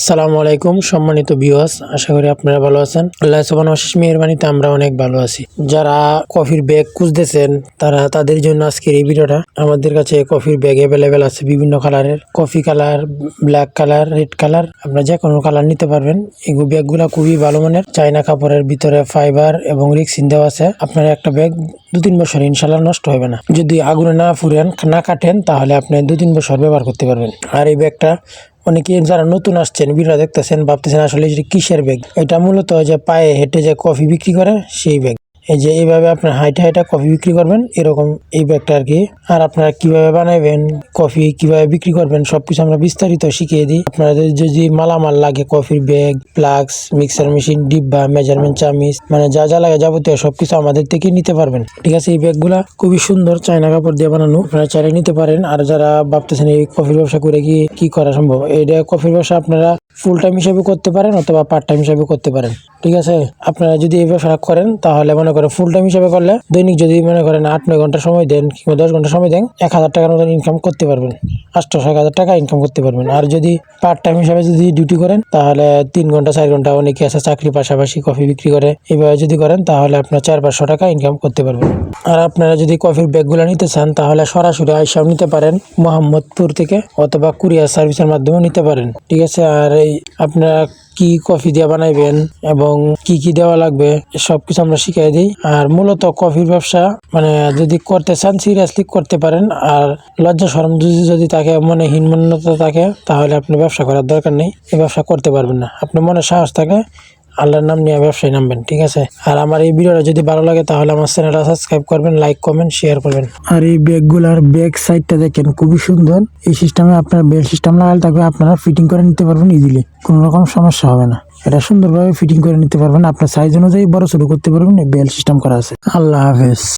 আসসালামু আলাইকুম, সম্মানিত ভিউয়ার্স আশা করি আপনারা ভালো আছেন। আল্লাহ সুবহান অশেষ মেহরবানিতে আমরা অনেক ভালো আছি। যারা কফির ব্যাগ খুঁজতেছেন, তারা তাদের জন্য আজকের এই ভিডিওটা। আমাদের কাছে কফির ব্যাগ অ্যাভেলেবেল আছে বিভিন্ন কালারের coffee colour black colour red colour আপনারা যে কোনো কালার নিতে পারবেন। এই ব্যাগগুলো খুবই ভালো মানের। চাইনা কাপড়ের ভিতরে ফাইবার এবং রিক্সিন দেওয়া আছে। আপনার একটা ব্যাগ দু তিন বছর ইনশাল্লাহ নষ্ট হবে না। যদি আগুনে না ফুরেন, না কাটেন, তাহলে আপনি দু তিন বছর ব্যবহার করতে পারবেন। আর এই ব্যাগটা অনেকে যারা নতুন আসছেন ভিডিও দেখতেছেন, ভাবতেছেন আসলে কিসের ব্যাগ এটা মূলত যে পায়ে হেঁটে যে কফি বিক্রি করে, সেই ব্যাগ এই যে এইভাবে আপনার হাইটে হাইটে কফি বিক্রি করবেন, এরকম এই ব্যাগটা আর কি। আর আপনারা কীভাবে বানাবেন কফি কীভাবে বিক্রি করবেন, সবকিছু আমরা বিস্তারিত শিখিয়ে দিই। আপনাদের যদি মালামাল লাগে, কফির ব্যাগ ফ্লাক্স মিক্সার মেশিন, ডিব্বা, মেজারমেন্ট, চামিচ মানে যা যা লাগে যাবতীয় সবকিছু আমাদের থেকে নিতে পারবেন। ঠিক আছে, এই ব্যাগগুলা খুবই সুন্দর চায়না কাপড় দিয়ে বানানো। আপনারা চাইলে নিতে পারেন। আর যারা ভাবতেছেন এই কফির ব্যবসা করে কি কি করা সম্ভব এটা কফির ব্যবসা আপনারা ফুল টাইম হিসাবে করতে পারেন অথবা পার্ট টাইম হিসাবে করতে পারেন। ঠিক আছে, আপনারা যদি এই ব্যবসা করেন, তাহলে মনে করেন ফুল টাইম হিসাবে করলে দৈনিক যদি মনে করেন আট, নয় ঘণ্টা সময় দেন কিংবা দশ ঘণ্টা সময় দেন, এক হাজার টাকার মতন ইনকাম করতে পারবেন। আটশো এক হাজার টাকা ইনকাম করতে পারবেন। আর যদি পার্ট টাইম হিসাবে যদি ডিউটি করেন, তাহলে তিন ঘণ্টা, চার ঘণ্টা অনেকে আছে চাকরির পাশাপাশি কফি বিক্রি করে। এইভাবে যদি করেন, তাহলে আপনার চার, পাঁচশো টাকা ইনকাম করতে পারবেন। আর আপনারা যদি কফির ব্যাগগুলো নিতে চান, তাহলে সরাসরি আইসাও নিতে পারেন মোহাম্মদপুর থেকে অথবা কুরিয়ার সার্ভিসের মাধ্যমেও নিতে পারেন। ঠিক আছে, আর এই আপনারা কি কফি দেওয়া বানাইবেন এবং কি কি দেওয়া লাগবে, সবকিছু আমরা শিখাই দিই। আর মূলত কফির ব্যবসা মানে যদি করতে চান সিরিয়াসলি করতে পারেন। আর লজ্জা সরম যদি যদি তাকে মনে হীনমন্যতা থাকে, তাহলে আপনি ব্যবসা করার দরকার নেই। এই ব্যবসা করতে পারবেন না। আপনি মনে সাহস থাকে আল্লাহর নাম নিয়ে ব্যবসায় নামবেন, ঠিক আছে? আর আমার এই ভিডিওটা যদি ভালো লাগে, তাহলে আমার চ্যানেলটা সাবস্ক্রাইব করবেন লাইক কমেন্ট শেয়ার করবেন। আর এই ব্যাগগুলার ব্যাক সাইডটা দেখেন, খুবই সুন্দর। এই সিস্টেমে আপনার বেল সিস্টেম লাগালে থাকবে আপনারা ফিটিং করে নিতে পারবেন ইজিলি কোনো রকম সমস্যা হবে না। এটা সুন্দরভাবে ফিটিং করে নিতে পারবেন। আপনার সাইজ অনুযায়ী বড় শুরু করতে পারবেন বেল সিস্টেম করা আছে। আল্লাহ হাফেজ।